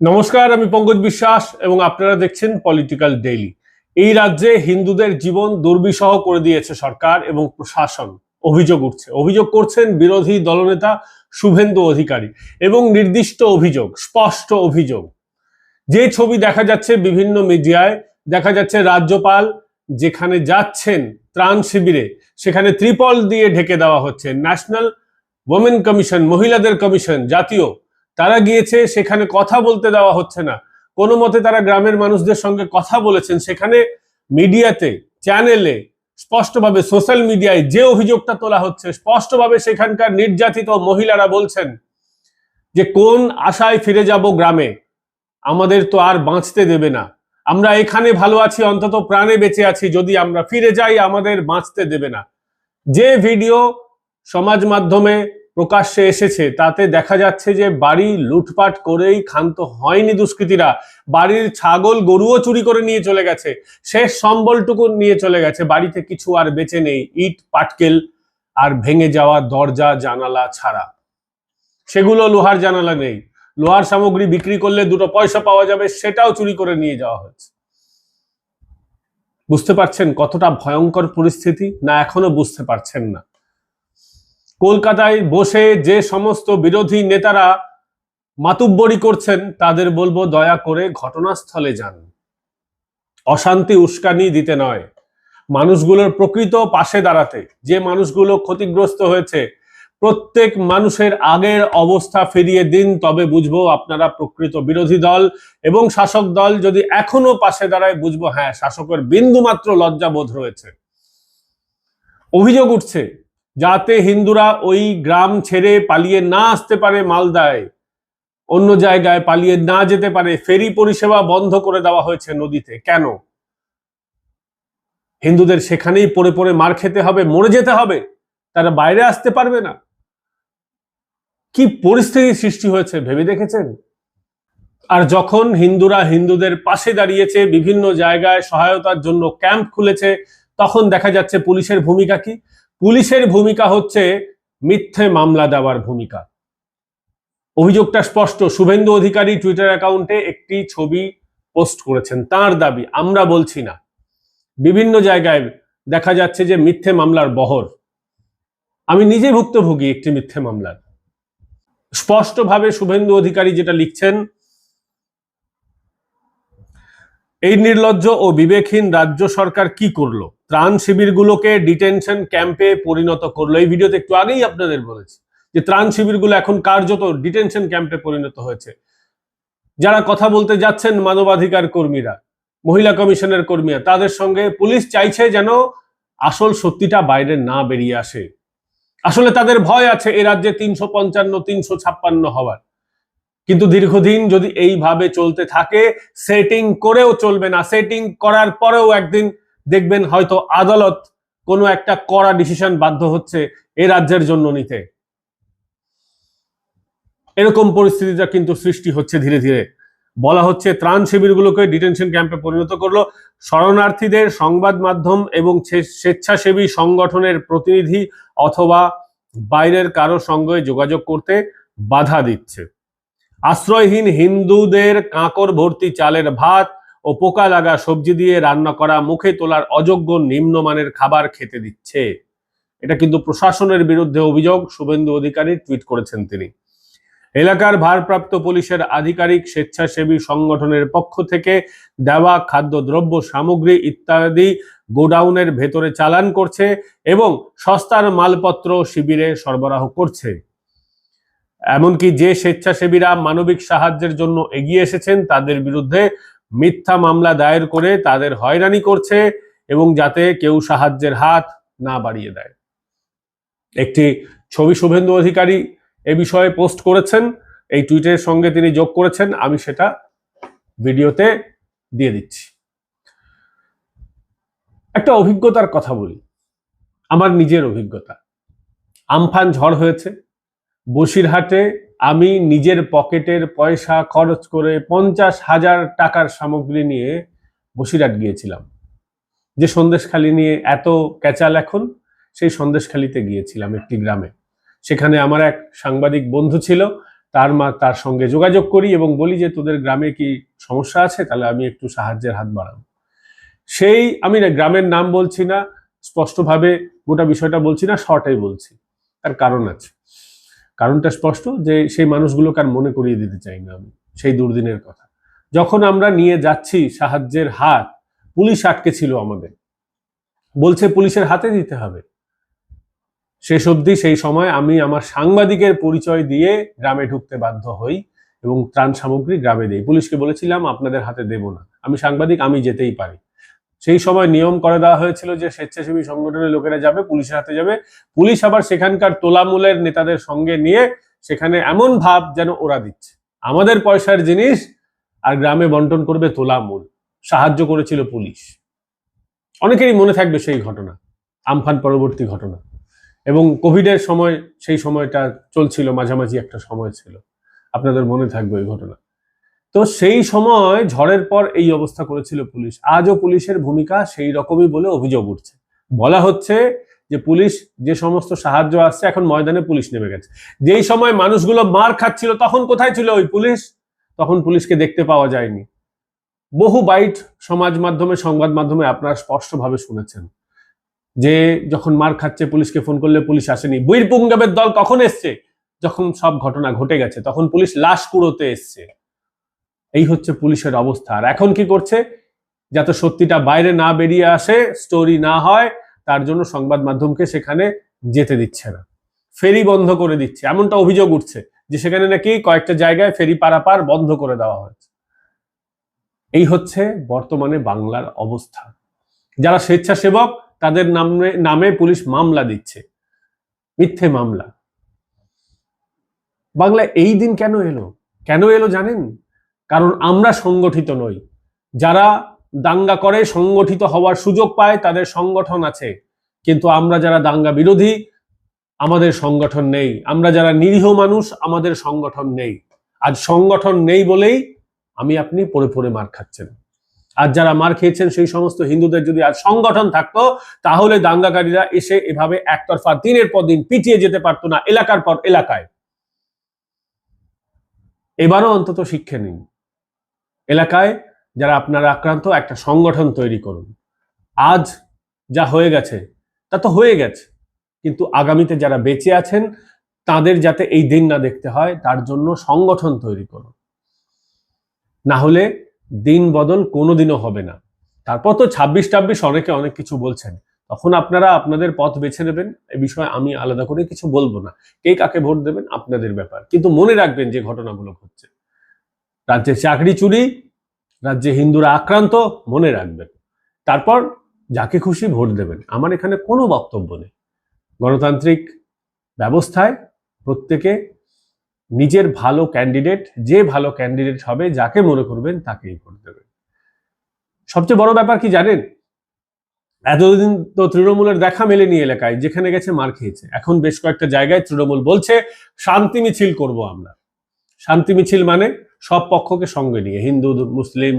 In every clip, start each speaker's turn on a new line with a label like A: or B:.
A: নমস্কার, আমি পঙ্কজ বিশ্বাস এবং আপনারা দেখছেন পলিটিক্যাল ডেইলি এই রাজ্যে হিন্দুদের জীবন দুর্বিষহ করে দিয়েছে সরকার এবং প্রশাসন। অভিযোগ উঠছে। অভিযোগ করছেন বিরোধী দলনেতা শুভেন্দু অধিকারী এবং নির্দিষ্ট অভিযোগ, স্পষ্ট অভিযোগ। যে ছবি দেখা যাচ্ছে বিভিন্ন মিডিয়ায়, দেখা যাচ্ছে রাজ্যপাল যেখানে যাচ্ছেন ত্রাণ শিবিরে, সেখানে ত্রিপল দিয়ে ঢেকে দেওয়া হচ্ছে। ন্যাশনাল ওমেন কমিশন মহিলাদের কমিশন জাতীয় তারা গিয়েছে, সেখানে কথা বলতে দেওয়া হচ্ছে না। কোনো মতে তারা গ্রামের মানুষদের সঙ্গে কথা বলেছেন। সেখানে মিডিয়াতে, চ্যানেলে, স্পষ্টভাবে, সোশ্যাল মিডিয়ায় যে অভিযোগটা তোলা হচ্ছে, স্পষ্টভাবে সেখানকার নির্যাতিত মহিলারা বলছেন যে, কোন আশায় ফিরে যাব গ্রামে? আমাদের তো আর বাঁচতে দেবে না। আমরা এখানে ভালো আছি, অন্তত প্রাণে বেঁচে আছি। যদি আমরা ফিরে যাই, আমাদের বাঁচতে দেবে না। যে ভিডিও সমাজ মাধ্যমে প্রকাশ্যে এসেছে। তাতে দেখা যাচ্ছে যে বাড়ি লুটপাট করেই ক্ষান্ত হয়নি দুষ্কৃতীরা। বাড়ির ছাগল গরুও চুরি করে নিয়ে চলে গেছে। শেষ সম্বলটুকু নিয়ে চলে গেছে। বাড়িতে কিছু আর বেঁচে নেই। ইট, পাটকেল আর ভেঙে যাওয়া দরজা, জানালা ছাড়া। সেগুলো লোহার জানালা নেই। লোহার সামগ্রী বিক্রি করলে দুটো পয়সা পাওয়া যাবে, সেটাও চুরি করে নিয়ে যাওয়া হয়েছে। বুঝতে পারছেন কতটা ভয়ঙ্কর পরিস্থিতি? না, এখনও বুঝতে পারছেন না। কলকাতায় বসে যে সমস্ত বিরোধী নেতারা মাতুব্বরি করছেন, তাদের বলব দয়া করে ঘটনাস্থলে যান। অশান্তি উস্কানি দিতে নয়। মানুষগুলোর প্রকৃত পাশে দাঁড়াতে, যে মানুষগুলো ক্ষতিগ্রস্ত হয়েছে, প্রত্যেক মানুষের আগের অবস্থা ফিরিয়ে দিন, তবে বুঝব আপনারা প্রকৃত বিরোধী দল এবং শাসক দল যদি এখনও পাশে দাঁড়ায়, বুঝব হ্যাঁ শাসকের বিন্দু মাত্র লজ্জাবোধ রয়েছে। অভিযোগ উঠছে যাতে হিন্দুরা ওই গ্রাম ছেড়ে পালিয়ে না আসতে পারে মালদায়, অন্য জায়গায় পালিয়ে না যেতে পারে, ফেরি পরিষেবা বন্ধ করে দেওয়া হয়েছে নদীতে। কেন? হিন্দুদের সেখানেই পড়ে পড়ে মার খেতে হবে, মরে যেতে হবে, তারা বাইরে আসতে পারবে না। কি পরিস্থিতি সৃষ্টি হয়েছে ভেবে দেখেছেন? আর যখন হিন্দুরা হিন্দুদের পাশে দাঁড়িয়েছে, বিভিন্ন জায়গায় সহায়তার জন্য ক্যাম্প খুলেছে, তখন দেখা যাচ্ছে পুলিশের ভূমিকা কি? পুলিশের ভূমিকা হচ্ছে মিথ্যে মামলা দেওয়ার ভূমিকা। অভিযোগটা স্পষ্ট, শুভেন্দু অধিকারী টুইটার অ্যাকাউন্টে একটি ছবি পোস্ট করেছেন। তার দাবি, আমরা বলছি না। বিভিন্ন জায়গায় দেখা যাচ্ছে যে মিথ্যে মামলার বহর। আমি নিজে ভুক্তভোগী একটি মিথ্যে মামলার। স্পষ্টভাবে শুভেন্দু অধিকারী যেটা লিখছেন, এই নির্লজ্জ ও বিবেকহীন রাজ্য সরকার কি করল? ত্রাণ শিবিরগুলোকে ডিটেনশন ক্যাম্পে পরিণত করল। এই ভিডিওতে একটু আগেই আপনাদের বলেছি যে ত্রাণ শিবিরগুলো এখন কার্যত ডিটেনশন ক্যাম্পে পরিণত হয়েছে। যারা কথা বলতে যাচ্ছেন মানবাধিকার কর্মীরা, মহিলা কমিশনের কর্মীরা, তাদের সঙ্গে পুলিশ চাইছে যেন আসল সত্যিটা বাইরে না বেরিয়ে আসে। আসলে তাদের ভয় আছে এ রাজ্যে তিনশো পঞ্চান্ন, তিনশো ছাপ্পান্ন হওয়ার। কিন্তু দীর্ঘদিন যদি এইভাবে চলতে থাকে সেটিং করেও চলবে না। সেটিং করার পরেও একদিন দেখবেন হয়তো আদালত কোনো একটা কড়া ডিসিশন বাধ্য হচ্ছে এ রাজ্যের জন্য নিতে। এরকম পরিস্থিতিটা কিন্তু সৃষ্টি হচ্ছে ধীরে ধীরে। বলা হচ্ছে ত্রাণ শিবিরগুলোকে ডিটেনশন ক্যাম্পে পরিণত করল। শরণার্থীদের সংবাদ মাধ্যম এবং স্বেচ্ছাসেবী সংগঠনের প্রতিনিধি অথবা বাইরের কারও সঙ্গে যোগাযোগ করতে বাধা দিচ্ছে। আশ্রয়হীন হিন্দুদের কাঁকর ভর্তি চালের ভাত ও পোকা লাগা সবজি দিয়ে রান্না করা, মুখে তোলার অযোগ্য নিম্নমানের খাবার খেতে দিচ্ছে। এটা কিন্তু প্রশাসনের বিরুদ্ধে অভিযোগ, শুভেন্দু অধিকারী টুইট করেছেন তিনি। এলাকার ভারপ্রাপ্ত পুলিশের আধিকারিক, স্বেচ্ছাসেবী সংগঠনের পক্ষ থেকে দেওয়া খাদ্যদ্রব্য সামগ্রী ইত্যাদি গোডাউনের ভেতরে চালান করছে এবং সস্তার মালপত্র শিবিরে সরবরাহ করছে। এমনকি যে স্বেচ্ছাসেবীরা মানবিক সাহায্যের জন্য এগিয়ে এসেছেন, তাদের বিরুদ্ধে মিথ্যা মামলা দায়ের করে তাদের হয়রানি করছে এবং যাতে কেউ সাহায্যের হাত না বাড়িয়ে দেয়। একটি ছবি শুভেন্দু অধিকারী এ বিষয়ে পোস্ট করেছেন। এই টুইটের সঙ্গে তিনি যোগ করেছেন। আমি সেটা ভিডিওতে দিয়ে দিচ্ছি। একটা অভিজ্ঞতার কথা বলি। আমার নিজের অভিজ্ঞতা। আমফান ঝড় হয়েছে। বসিরহাটে আমি নিজের পকেটের পয়সা খরচ করে পঞ্চাশ হাজার টাকার সামগ্রী নিয়ে বসিরহাট গিয়েছিলাম। যে সন্দেশখালি নিয়ে এত ক্যাচাল এখন, সেই সন্দেশখালিতে গিয়েছিলাম একটি গ্রামে। সেখানে আমার এক সাংবাদিক বন্ধু ছিল, তার মা তার সঙ্গে যোগাযোগ করি এবং বলি যে, তোদের গ্রামে কি সমস্যা আছে? তাহলে আমি একটু সাহায্যের হাত বাড়াবো। সেই আমি না গ্রামের নাম বলছি না, স্পষ্টভাবে গোটা বিষয়টা বলছি না, শর্টাই বলছি। তার কারণ আছে। কারণটা স্পষ্ট যে সেই মানুষগুলোকে আর মনে করিয়ে দিতে চাই না আমি, সেই দুর্দিনের কথা। যখন আমরা নিয়ে যাচ্ছি সাহায্যের হাত, পুলিশ আটকে ছিল আমাদের। বলছে পুলিশের হাতে দিতে হবে। শেষ অবধি সেই সময় আমি আমার সাংবাদিকের পরিচয় দিয়ে গ্রামে ঢুকতে বাধ্য হই এবং ত্রাণ সামগ্রী গ্রামে দিই। পুলিশকে বলেছিলাম, আপনাদের হাতে দেব না। আমি সাংবাদিক, আমি যেতেই পারি। সেই সময় নিয়ম করে দেওয়া হয়েছিল যে স্বেচ্ছাসেবী সংগঠনের লোকেরা যাবে, পুলিশের হাতে যাবে। পুলিশ আবার সেখানকার তোলামূলের নেতাদের সঙ্গে নিয়ে সেখানে এমন ভাব যেন ওরা দিচ্ছে। আমাদের পয়সার জিনিস আর গ্রামে বন্টন করবে তোলামূল। সাহায্য করেছিল পুলিশ। অনেকেরই মনে থাকবে সেই ঘটনা, আমফান পরবর্তী ঘটনা। এবং কোভিডের সময়, সেই সময়টা চলছিল, মাঝামাঝি একটা সময় ছিল। আপনাদের মনে থাকবে ওই ঘটনা। তো সেই সময় ঝড়ের পর এই অবস্থা করেছিল পুলিশ। আজও পুলিশের ভূমিকা সেই রকমই বলে অভিযোগ উঠছে। বলা হচ্ছে যে পুলিশ যে সমস্ত সাহায্য আসছে, এখন ময়দানে পুলিশ নেমে গেছে। যেই সময় মানুষগুলো মার খাচ্ছিল, তখন কোথায় ছিল ওই পুলিশ? তখন পুলিশকে দেখতে পাওয়া যায়নি। বহু বাইট সমাজ মাধ্যমে, সংবাদ মাধ্যমে আপনারা স্পষ্টভাবে শুনেছেন যে যখন মার খাচ্ছে, পুলিশকে ফোন করলে পুলিশ আসেনি। বীর পুঙ্গাবের দল কখন এসছে? যখন সব ঘটনা ঘটে গেছে, তখন পুলিশ লাশ কুড়োতে এসছে। এই হচ্ছে পুলিশের অবস্থা। আর এখন কি করছে? যাতে সত্যিটা বাইরে না বেরিয়ে আসে স্টোরি না হয়, তার জন্য সংবাদ মাধ্যমকে সেখানে যেতে দিচ্ছে না। ফেরি বন্ধ করে দিচ্ছে। এমনটা অভিযোগ উঠছে যে সেখানে নাকি কয়েকটা জায়গায় ফেরি পারাপার বন্ধ করে দেওয়া হয়েছে। এই হচ্ছে বর্তমানে বাংলার অবস্থা। যারা স্বেচ্ছাসেবক, তাদের নামে নামে পুলিশ মামলা দিচ্ছে। মিথ্যে মামলা। বাংলায় এই দিন কেন এলো? কেন এলো জানেন? কারণ আমরা সংগঠিত নই। যারা দাঙ্গা করে, সংগঠিত হওয়ার সুযোগ পায়, তাদের সংগঠন আছে। কিন্তু আমরা যারা দাঙ্গা বিরোধী, আমাদের সংগঠন নেই। আমরা যারা নিরীহ মানুষ, আমাদের সংগঠন নেই। আজ সংগঠন নেই বলেই আমি আপনি পড়ে পড়ে মার খাচ্ছেন। আর যারা মার খেয়েছেন, সেই সমস্ত হিন্দুদের যদি আজ সংগঠন থাকতো, তাহলে দাঙ্গাকারীরা এসে এভাবে একতরফা দিনের পর দিন পিটিয়ে যেতে পারতো না, এলাকার পর এলাকায়। এবারও অন্তত শিক্ষে নিন এলাকায় যারা আপনারা আক্রান্ত, একটা সংগঠন তৈরি করুন। আজ যা হয়ে গেছে, তা তো হয়ে গেছে, কিন্তু আগামীতে যারা বেঁচে আছেন, তাদের যাতে এই দিন না দেখতে হয়, তার জন্য সংগঠন তৈরি করুন। না হলে দিন বদল কোনোদিনও হবে না। তারপর তো ছাব্বিশ টাব্বিশ অনেকে অনেক কিছু বলছেন। তখন আপনারা আপনাদের পথ বেছে নেবেন, এ বিষয়ে আমি আলাদা করে কিছু বলব না। কে কাকে ভোট দেবেন, আপনাদের ব্যাপার। কিন্তু মনে রাখবেন যে ঘটনাগুলো ঘটছে। রাজ্যে চাকরি চুরি, রাজ্যে হিন্দুরা আক্রান্ত, মনে রাখবেন। তারপর যাকে খুশি ভোট দেবেন। আমার এখানে কোনো বক্তব্য নেই। গণতান্ত্রিক ব্যবস্থায় প্রত্যেকে নিজের ভালো ক্যান্ডিডেট যে ভালো ক্যান্ডিডেট হবে, যাকে মনে করবেন তাকেই ভোট দেবেন। সবচেয়ে বড় ব্যাপার কি জানেন? এতদিন তো তৃণমূলের দেখা মেলেনি এলাকায়, যেখানে গেছে মার খেয়েছে। এখন বেশ কয়েকটা জায়গায় তৃণমূল বলছে, শান্তি মিছিল করব আমরা। শান্তি মিছিল মানে সব পক্ষকে সঙ্গে নিয়ে, হিন্দু, মুসলিম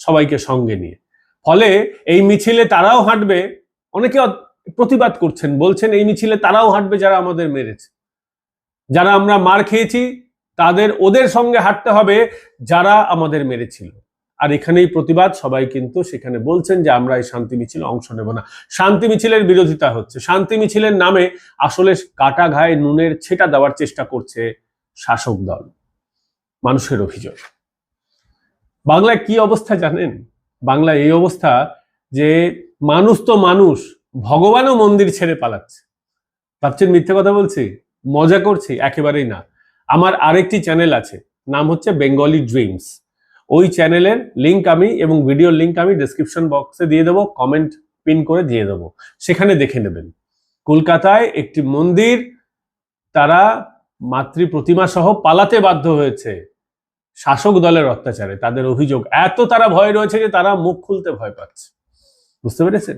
A: সবাইকে সঙ্গে নিয়ে। ফলে এই মিছিলে তারাও হাঁটবে, অনেকে প্রতিবাদ করছেন, বলছেন এই মিছিলে তারাও হাঁটবে যারা আমাদের মেরেছে। যারা আমরা মার খেয়েছি, তাদের ওদের সঙ্গে হাঁটতে হবে যারা আমাদের মেরেছিল। আর এখানেই প্রতিবাদ, সবাই কিন্তু সেখানে বলছেন যে আমরা এই শান্তি মিছিলে অংশ নেব না। শান্তি মিছিলের বিরোধিতা হচ্ছে। শান্তি মিছিলের নামে আসলে কাটা ঘায়ে নুনের ছেটা দেওয়ার চেষ্টা করছে শাসক দল। মানুষের অভিযোগ। বাংলায় কি অবস্থা জানেন? বাংলায় এই অবস্থা যে মানুষ তো মানুষ, ভগবানও মন্দির ছেড়ে পালাচ্ছে। ভাবছেন মিথ্যে কথা বলছি? মজা করছি? একেবারেই না। আমার আরেকটি চ্যানেল আছে, নাম হচ্ছে বেঙ্গলি ড্রিমস। ওই চ্যানেলের লিঙ্ক আমি এবং ভিডিওর লিঙ্ক আমি ডেসক্রিপশন বক্সে দিয়ে দেবো কমেন্ট পিন করে দিয়ে দেবো। সেখানে দেখে নেবেন। কলকাতায় একটি মন্দির, তারা মাতৃ প্রতিমা সহ পালাতে বাধ্য হয়েছে। শাসক দলের অত্যাচারে তাদের অভিযোগ এত তারা ভয় রয়েছে যে তারা মুখ খুলতে ভয় পাচ্ছে। বুঝতে পেরেছেন?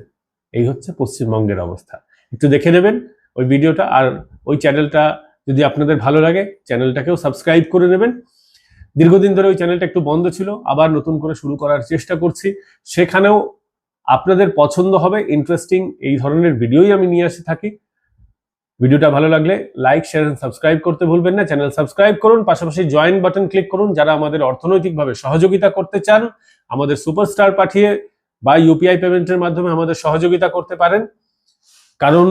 A: এই হচ্ছে পশ্চিমবঙ্গের অবস্থা। একটু দেখে নেবেন ওই ভিডিওটা আর ওই চ্যানেলটা যদি আপনাদের ভালো লাগে, চ্যানেলটাকেও সাবস্ক্রাইব করে নেবেন। দীর্ঘদিন ধরে ওই চ্যানেলটা একটু বন্ধ ছিল, আবার নতুন করে শুরু করার চেষ্টা করছি। সেখানেও আপনাদের পছন্দ হবে ইন্টারেস্টিং এই ধরনের ভিডিওই আমি নিয়ে আসে থাকি। ভিডিওটা ভালো লাগলে লাইক শেয়ার এন্ড সাবস্ক্রাইব করতে ভুলবেন না। চ্যানেল সাবস্ক্রাইব করুন, পাশাপাশি জয়েন বাটন ক্লিক করুন যারা আমাদের অর্থনৈতিকভাবে সহযোগিতা করতে চান, আমাদের সুপারস্টার পাঠিয়ে বা ইউপিআই পেমেন্টের মাধ্যমে আমাদের সহযোগিতা করতে পারেন। কারণ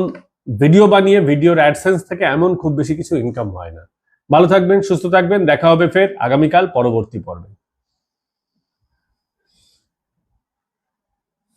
A: ভিডিও বানিয়ে ভিডিওর অ্যাডসেন্স থেকে এমন খুব বেশি কিছু ইনকাম হয় না। ভালো থাকবেন, সুস্থ থাকবেন, দেখা হবে ফের আগামীকাল, পরবর্তী পর্বে।